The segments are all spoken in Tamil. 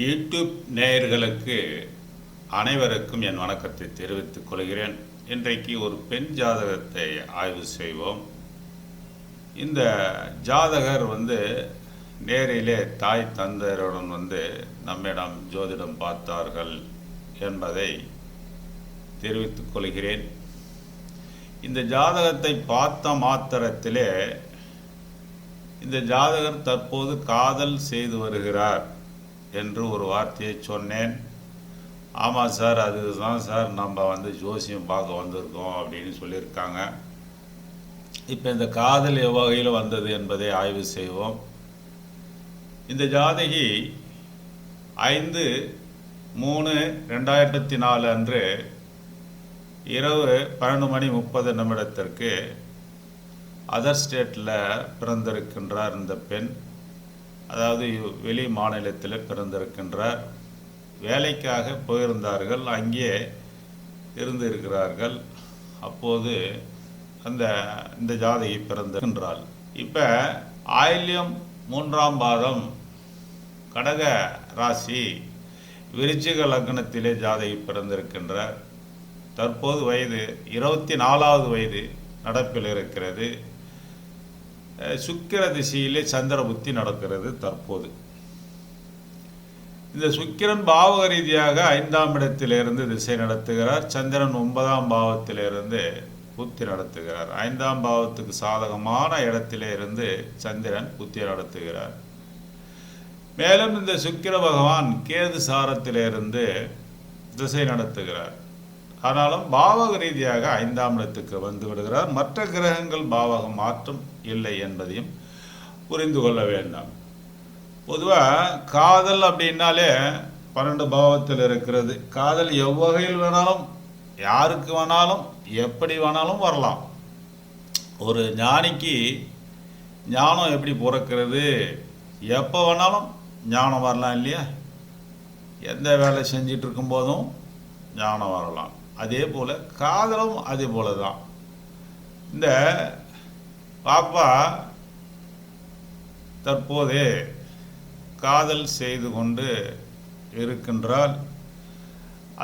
யூடியூப் நேயர்களுக்கு அனைவருக்கும் என் வணக்கத்தை தெரிவித்துக் கொள்கிறேன். இன்றைக்கு ஒரு பெண் ஜாதகத்தை ஆய்வு செய்வோம். இந்த ஜாதகர் வந்து நேரிலே தாய் தந்தையருடன் வந்து நம்மிடம் ஜோதிடம் பார்த்தார்கள் என்பதை தெரிவித்துக் கொள்கிறேன். இந்த ஜாதகத்தை பார்த்த மாத்திரத்திலே இந்த ஜாதகர் தற்போது காதல் செய்து வருகிறார். என்று ஒரு வார்த்தையை சொன்னேன். ஆமாம் சார் அதுதான் சார் நம்ம வந்து ஜோசியம் பார்க்க வந்திருக்கோம் அப்படின்னு சொல்லியிருக்காங்க. இப்போ இந்த காதல் எவ்வகையில் வந்தது என்பதை ஆய்வு செய்வோம். இந்த ஜாதகி ஐந்து மூணு ரெண்டாயிரத்தி நாலு அன்று இரவு பன்னெண்டு மணி முப்பது நிமிடத்திற்கு அதர் ஸ்டேட்டில் பிறந்திருக்கின்றார் இந்த பெண். அதாவது வெளி மாநிலத்தில் பிறந்திருக்கின்றார். வேலைக்காக போயிருந்தார்கள். அங்கே இருந்திருக்கிறார்கள். அப்போது அந்த இந்த ஜாதகி பிறந்திருக்கின்றாள். இப்போ ஆயில்யம் மூன்றாம் பாதம் கடக ராசி விருச்சிக லக்னத்திலே ஜாதகி பிறந்திருக்கின்றார். தற்போது வயது இருபத்தி நாலாவது வயது நடப்பில் இருக்கிறது. சுக்கிர திசையிலே சந்திர புத்தி நடக்கிறது தற்போது. இந்த சுக்கிரன் பாவக ரீதியாக ஐந்தாம் இடத்திலிருந்து திசை நடத்துகிறார். சந்திரன் ஒன்பதாம் பாவத்திலிருந்து புத்தி நடத்துகிறார். ஐந்தாம் பாவத்துக்கு சாதகமான இடத்திலே இருந்து சந்திரன் புத்தி நடத்துகிறார். மேலும் இந்த சுக்கிர பகவான் கேது சாரத்திலிருந்து திசை நடத்துகிறார். ஆனாலும் பாவக ரீதியாக ஐந்தாம் இடத்துக்கு வந்து விடுகிறார். மற்ற கிரகங்கள் பாவகம் மாற்றம் இல்லை என்பதையும் புரிந்து கொள்ள வேண்டாம். பொதுவாக காதல் அப்படின்னாலே பன்னெண்டு பாவத்தில் இருக்கிறது. காதல் எவ்வகையில் வேணாலும் யாருக்கு வேணாலும் எப்படி வேணாலும் வரலாம். ஒரு ஞானிக்கு ஞானம் எப்படி பிறக்கிறது? எப்போ வேணாலும் ஞானம் வரலாம் இல்லையா? எந்த வேலை செஞ்சிட்டு இருக்கும்போதும் ஞானம் வரலாம். அதே போல் காதலும் அதே போல தான் இந்த பாப்பா தற்போது காதல் செய்து கொண்டு இருக்கின்றால்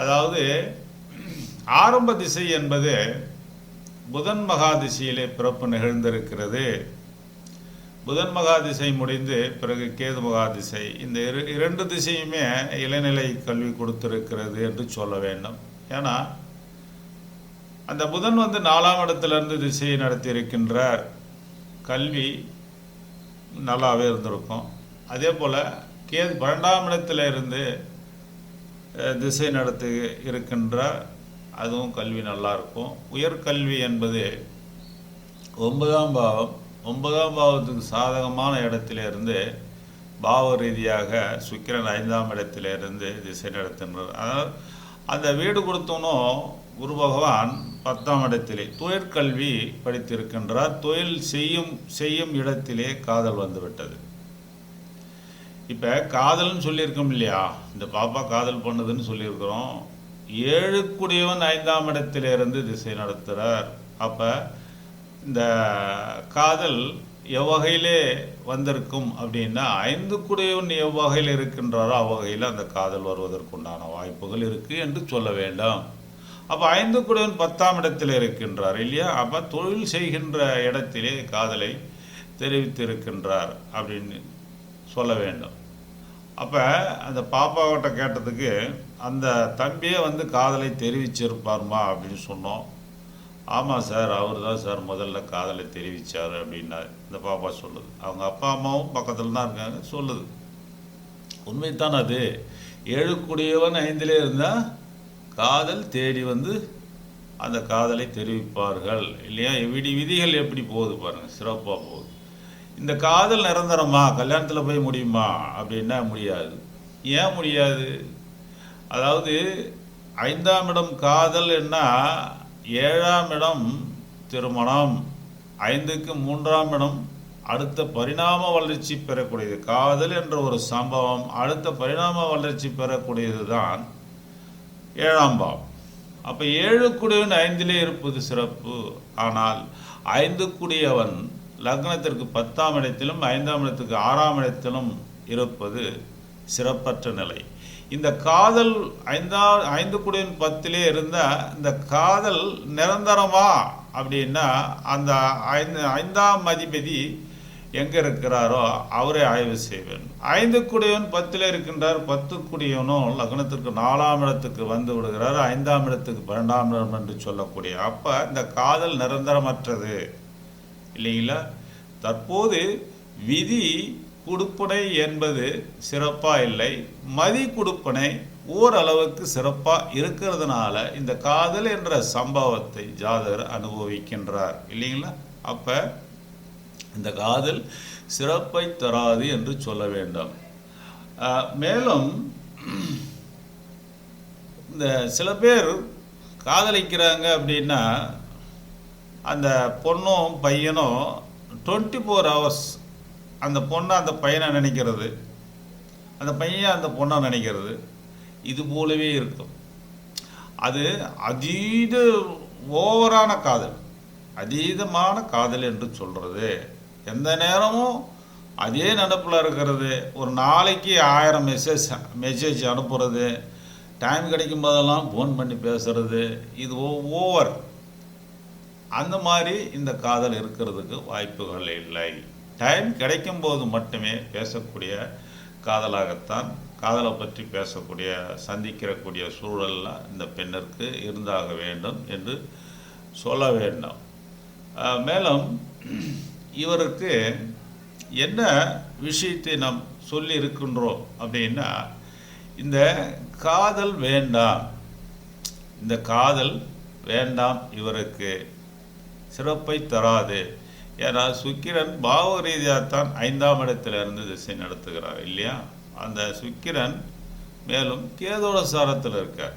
அதாவது ஆரம்ப திசை என்பது புதன் மகா திசையிலே பிறப்பு நிகழ்ந்திருக்கிறது. புதன் மகா திசை முடிந்து பிறகு கேது மகா திசை. இந்த இரு இரண்டு திசையுமே இளநிலை கல்வி கொடுத்திருக்கிறது என்று சொல்ல வேண்டும். ஏன்னா அந்த புதன் வந்து நாலாம் இடத்திலிருந்து திசையை நடத்தி இருக்கின்றார் கல்வி நல்லாவே இருந்திருக்கும். அதே போல் கேது பன்னெண்டாம் இடத்துல இருந்து திசை நடத்து இருக்கின்ற அதுவும் கல்வி நல்லா இருக்கும். உயர்கல்வி என்பது ஒன்பதாம் பாவம் ஒன்பதாம் பாவத்துக்கு சாதகமான இடத்துல இருந்து பாவ ரீதியாக சுக்கிரன் ஐந்தாம் இடத்துல இருந்து திசை நடத்துகின்றார் அதாவது அந்த வீடு கொடுத்தோன்னும் குரு பகவான் பத்தாம் இடத்திலே தொழிற்கல்வி படித்திருக்கின்றார். தொழில் செய்யும் செய்யும் இடத்திலே காதல் வந்துவிட்டது. இப்போ காதல்னு சொல்லியிருக்கோம் இல்லையா? இந்த பாப்பா காதல் பண்ணுதுன்னு சொல்லியிருக்கிறோம். ஏழுக்குடியவன் ஐந்தாம் இடத்திலிருந்து திசை நடத்துகிறார் அப்போ இந்த காதல் எவ்வகையிலே வந்திருக்கும் அப்படின்னா ஐந்து குடையவன் எவ்வகையில் இருக்கின்றாரோ அவ்வகையில் அந்த காதல் வருவதற்குண்டான வாய்ப்புகள் இருக்குது என்று சொல்ல வேண்டாம். அப்போ ஐந்து குடையவன் பத்தாம் இடத்தில் இருக்கின்றார் இல்லையா? அப்போ தொழில் செய்கின்ற இடத்திலே காதலை தெரிவித்திருக்கின்றார் அப்படின்னு சொல்ல வேண்டும். அப்போ அந்த பாப்பாவிட்ட கேட்டதுக்கு அந்த தம்பியே வந்து காதலை தெரிவிச்சிருப்பார்மா அப்படின்னு சொன்னோம். ஆமாம் சார் அவர் தான் சார் முதல்ல காதலை தெரிவித்தார் அப்படின்னா இந்த பாப்பா சொல்லுது. அவங்க அப்பா அம்மாவும் பக்கத்தில் தான் இருக்காங்க சொல்லுது. உண்மைத்தான் அது? ஏழுக்குடியவன் ஐந்திலே இருந்தால் காதல் தேடி வந்து அந்த காதலை தெரிவிப்பார்கள். இல்லையா? விடி விதிகள் எப்படி போகுது பாருங்கள் சிறப்பாக போகுது. இந்த காதல் நிரந்தரமா? கல்யாணத்தில் போய் முடியுமா? அப்படின்னா முடியாது. ஏன் முடியாது? அதாவது ஐந்தாம் இடம் காதல் என்ன? ஏழாம் இடம் திருமணம். ஐந்துக்கு மூன்றாம் இடம் அடுத்த பரிணாம வளர்ச்சி பெறக்கூடியது. காதல் என்ற ஒரு சம்பவம் அடுத்த பரிணாம வளர்ச்சி பெறக்கூடியது தான் ஏழாம் பாவம். அப்போ ஏழு குடியவன் ஐந்திலே இருப்பது சிறப்பு. ஆனால் ஐந்து குடியவன் லக்னத்திற்கு பத்தாம் இடத்திலும் ஐந்தாம் இடத்துக்கு ஆறாம் இடத்திலும் இருப்பது சிறப்பற்ற நிலை. இந்த காதல் ஐந்தா ஐந்து குடியின் பத்திலே இருந்தால் இந்த காதல் நிரந்தரமா அப்படின்னா அந்த ஐந்து ஐந்தாம் அதிபதி எங்கே இருக்கிறாரோ அவரை ஆய்வு செய்வேன். ஐந்து குடியவன் பத்தில் இருக்கின்றார் பத்து குடியவனும் லக்னத்திற்கு நாலாம் இடத்துக்கு வந்து விடுகிறார் ஐந்தாம் இடத்துக்கு பன்னெண்டாம் இடம் என்று சொல்லக்கூடிய அப்போ இந்த காதல் நிரந்தரமற்றது. இல்லைங்களா? தற்போது விதி குடுப்பனை என்பது சிறப்பாக இல்லை. மதி குடுப்பனை ஓரளவுக்கு சிறப்பாக இருக்கிறதுனால இந்த காதல் என்ற சம்பவத்தை ஜாதகர் அனுபவிக்கின்றார். இல்லைங்களா? அப்போ இந்த காதல் சிறப்பை தராது என்று சொல்ல வேண்டும். மேலும் இந்த சில பேர் காதலிக்கிறாங்க அப்படின்னா அந்த பொண்ணும் பையனும் டுவெண்ட்டி ஃபோர் ஹவர்ஸ் அந்த பொண்ணை அந்த பையனை நினைக்கிறது. அந்த பையன் அந்த பொண்ணை நினைக்கிறது. இது போலவே இருக்கும். அது அதீத ஓவரான காதல். அதீதமான காதல் என்று சொல்கிறது எந்த நேரமும் அதே நடப்பில் இருக்கிறது. ஒரு நாளைக்கு ஆயிரம் மெசேஜ் மெசேஜ் அனுப்புறது டைம் கிடைக்கும் போதெல்லாம் ஃபோன் பண்ணி பேசுறது இது ஓவர் அந்த மாதிரி இந்த காதல் இருக்கிறதுக்கு வாய்ப்புகள் இல்லை. டைம் கிடைக்கும் போது மட்டுமே பேசக்கூடிய காதலாகத்தான் காதலை பற்றி பேசக்கூடிய சந்திக்கிறக்கூடிய சூழல்லாம் இந்த பெண்ணிற்கு இருந்தாக வேண்டும் என்று சொல்ல வேண்டும். மேலும் இவருக்கு என்ன விஷயத்தை நாம் சொல்லி இருக்கின்றோம் அப்படின்னா இந்த காதல் வேண்டாம். இந்த காதல் வேண்டாம் இவருக்கு. சிறப்பை தராது. ஏன்னா சுக்கிரன் பாவ ரீதியாகத்தான் ஐந்தாம் இடத்துல இருந்து திசை நடத்துகிறார் இல்லையா? அந்த சுக்கிரன் மேலும் கேதோட சாரத்தில் இருக்கார்.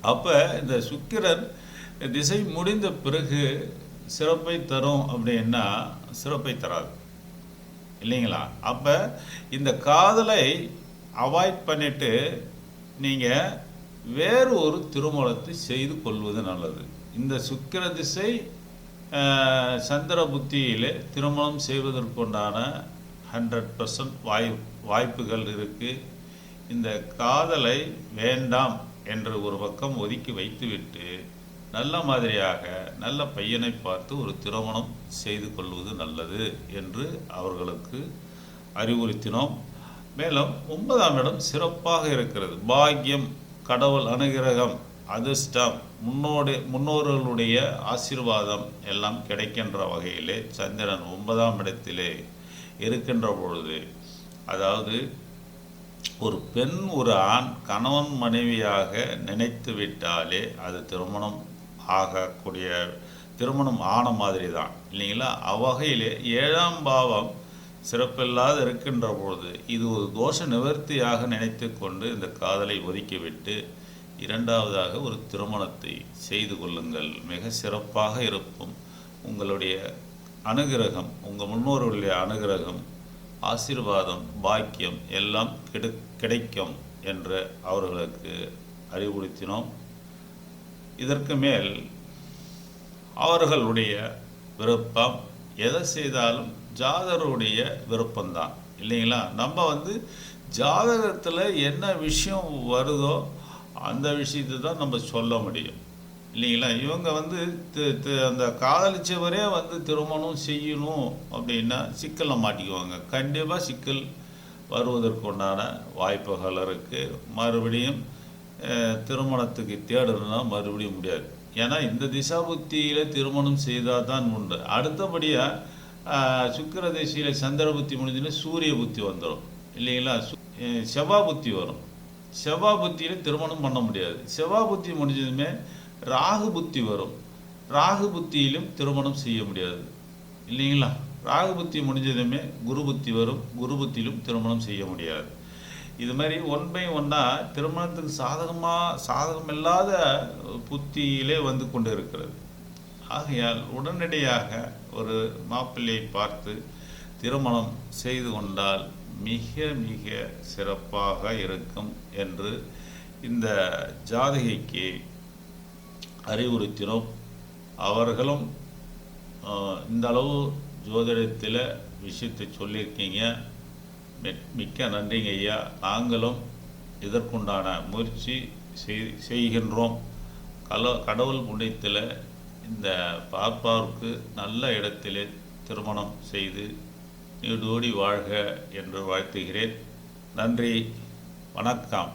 அப்போ இந்த சுக்கிரன் திசை முடிந்த பிறகு சிறப்பை தரும் அப்படின்னா சிறப்பை தராது. இல்லைங்களா? அப்போ இந்த காதலை அவாய்ட் பண்ணிட்டு நீங்கள் வேறு ஒரு திருமணத்தை செய்து கொள்வது நல்லது. இந்த சுக்கிர திசை சந்திர புத்தியில் திருமணம் செய்வதற்குண்டான ஹண்ட்ரட் பர்சன்ட் வாய் வாய்ப்புகள் இருக்குது இந்த காதலை வேண்டாம் என்று ஒரு பக்கம் ஒதுக்கி வைத்துவிட்டு நல்ல மாதிரியாக நல்ல பையனை பார்த்து ஒரு திருமணம் செய்து கொள்வது நல்லது என்று அவர்களுக்கு அறிவுறுத்தினோம். மேலும் ஒன்பதாம் இடம் சிறப்பாக இருக்கிறது. பாக்கியம் கடவுள் அனுகிரகம் அதிர்ஷ்டம் முன்னோடு முன்னோர்களுடைய ஆசீர்வாதம் எல்லாம் கிடைக்கின்ற வகையிலே சந்திரன் ஒன்பதாம் இடத்திலே இருக்கின்ற பொழுது அதாவது ஒரு பெண் ஒரு ஆண் கணவன் மனைவியாக நினைத்து விட்டாலே அது திருமணம் ஆகக்கூடிய திருமணம் ஆன மாதிரி தான் இல்லைங்களா? அவ்வகையிலே ஏழாம் பாவம் சிறப்பில்லாது இருக்கின்ற பொழுது இது ஒரு தோஷ நிவர்த்தியாக நினைத்து கொண்டு இந்த காதலை ஒதுக்கிவிட்டு இரண்டாவதாக ஒரு திருமணத்தை செய்து கொள்ளுங்கள். மிக சிறப்பாக இருக்கும். உங்களுடைய அனுகிரகம் உங்கள் முன்னோர்களுடைய அனுகிரகம் ஆசீர்வாதம் பாக்கியம் எல்லாம் கிடைக்கும் என்று அவர்களுக்கு அறிவுறுத்தினோம். இதற்கு மேல் அவர்களுடைய விருப்பம் எதை செய்தாலும் ஜாதகருடைய விருப்பம்தான். இல்லைங்களா? நம்ம வந்து ஜாதகத்தில் என்ன விஷயம் வருதோ அந்த விஷயத்தை தான் நம்ம சொல்ல முடியும். இல்லைங்களா? இவங்க வந்து அந்த காதலிச்சவரே வந்து திருமணம் செய்யணும் அப்படின்னா சிக்கலில் மாட்டிக்குவாங்க. கண்டிப்பாக சிக்கல் வருவதற்குண்டான வாய்ப்புகள் இருக்குது மறுபடியும் திருமணத்துக்கு தேடணும்னா மறுபடியும் முடியாது. ஏன்னா இந்த திசா புத்தியில் திருமணம் செய்தால் தான் உண்டு அடுத்தபடியாக சுக்கர திசையில் சந்திர புத்தி முடிஞ்சுன்னா சூரிய புத்தி வந்துடும் இல்லைங்களா? சு- புத்தி வரும். செவ்வா புத்தியில் திருமணம் பண்ண முடியாது. செவ்வா புத்தி முடிஞ்சதுமே ராகு புத்தி வரும். ராகு புத்தியிலும் திருமணம் செய்ய முடியாது. இல்லைங்களா? ராகு புத்தி முடிஞ்சதுமே குரு புத்தி வரும். குரு புத்தியிலும் திருமணம் செய்ய முடியாது. இது மாதிரி ஒன் பை ஒன்னாக திருமணத்துக்கு சாதகமாக சாதகமில்லாத புத்தியிலே வந்து கொண்டு இருக்கிறது ஆகையால் உடனடியாக ஒரு மாப்பிள்ளையை பார்த்து திருமணம் செய்து கொண்டால் மிக மிக சிறப்பாக இருக்கும் என்று இந்த ஜாதகைக்கு அறிவுறுத்தினோம். அவர்களும் இந்த அளவு ஜோதிடத்தில் விஷயத்தை சொல்லியிருக்கீங்க. மிக்க நன்றிங்க ஐயா. நாங்களும் இதற்குண்டான முயற்சி செய்கின்றோம். கல கடவுள் புண்ணியத்தில் இந்த பாப்பாவுக்கு நல்ல இடத்திலே திருமணம் செய்து நீடோடி வாழ்க என்று வாழ்த்துகிறேன். நன்றி. வணக்கம்.